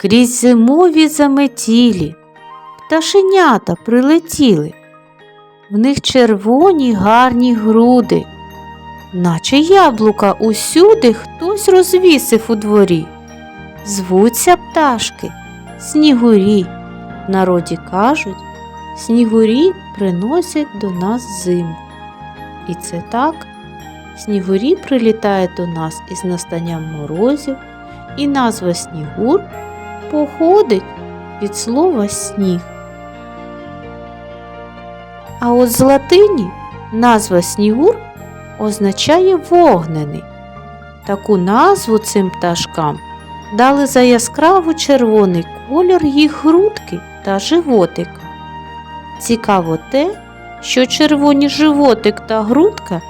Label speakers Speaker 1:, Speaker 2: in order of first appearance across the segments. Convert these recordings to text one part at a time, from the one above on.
Speaker 1: Крізь зимові заметілі пташенята прилетіли. В них червоні гарні груди, наче яблука усюди хтось розвісив у дворі. Звуться пташки снігурі. В народі кажуть, снігурі приносять до нас зиму. І це так, снігурі прилітають до нас із настанням морозів, і назва снігур походить від слова сніг. А от з латині назва снігур означає вогнений. Таку назву цим пташкам дали за яскраво червоний колір їх грудки та животика. Цікаво те, що червоні животик та грудка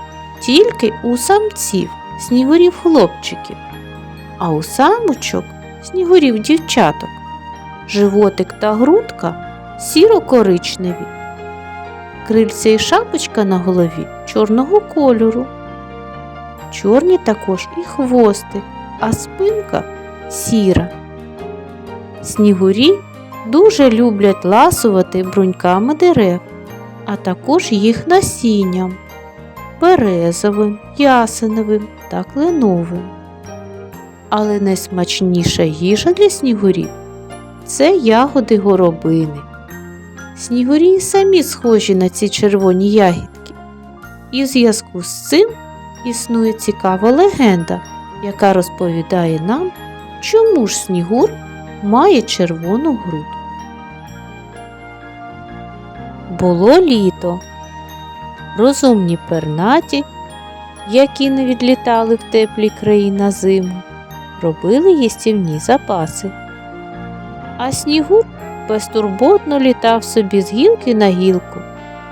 Speaker 1: тільки у самців, снігурів хлопчиків, а у самочок снігурів дівчаток. Животик та грудка сіро-коричневі. Крильця і шапочка на голові чорного кольору. Чорні також і хвостик, а спинка сіра. Снігурі дуже люблять ласувати бруньками дерев, а також їх насінням березовим, ясеновим та кленовим. Але найсмачніша їжа для снігурів це ягоди горобини. Снігурі самі схожі на ці червоні ягідки. І в зв'язку з цим існує цікава легенда, яка розповідає нам, чому ж снігур має червону грудку. Було літо. Розумні пернаті, які не відлітали в теплі краї на зиму, робили їстівні запаси. А снігур безтурботно літав собі з гілки на гілку,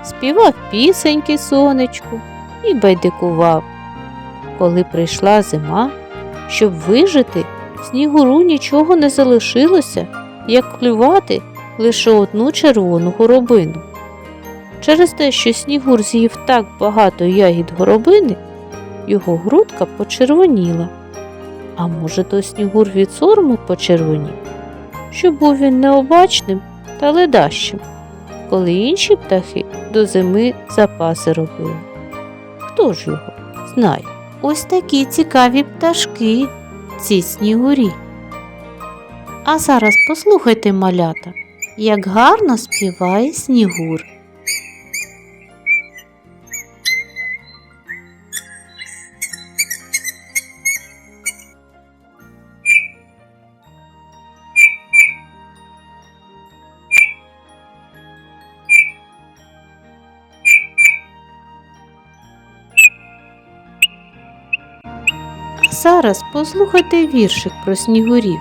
Speaker 1: співав пісеньки сонечку і байдикував. Коли прийшла зима, щоб вижити, снігуру нічого не залишилося, як клювати лише одну червону горобину. Через те, що снігур з'їв так багато ягід горобини, його грудка почервоніла. А може, то снігур від сорому почервонів, що був він необачним та ледащим, коли інші птахи до зими запаси робили. Хто ж його знає? Ось такі цікаві пташки, ці снігурі. А зараз послухайте, малята, як гарно співає снігур. Зараз послухайте віршик про снігурів.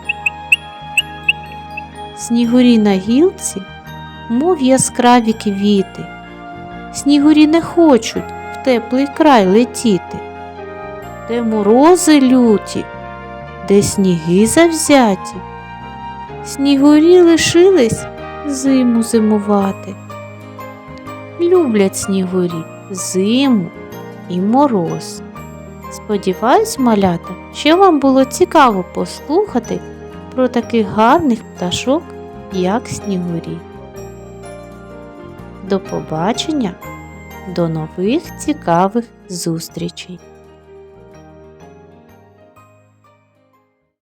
Speaker 1: Снігурі на гілці, мов яскраві квіти. Снігурі не хочуть в теплий край летіти, де морози люті, де сніги завзяті. Снігурі лишились зиму зимувати. Люблять снігурі зиму і мороз. Сподіваюсь, малята, що вам було цікаво послухати про таких гарних пташок, як снігурі. До побачення, до нових цікавих зустрічей!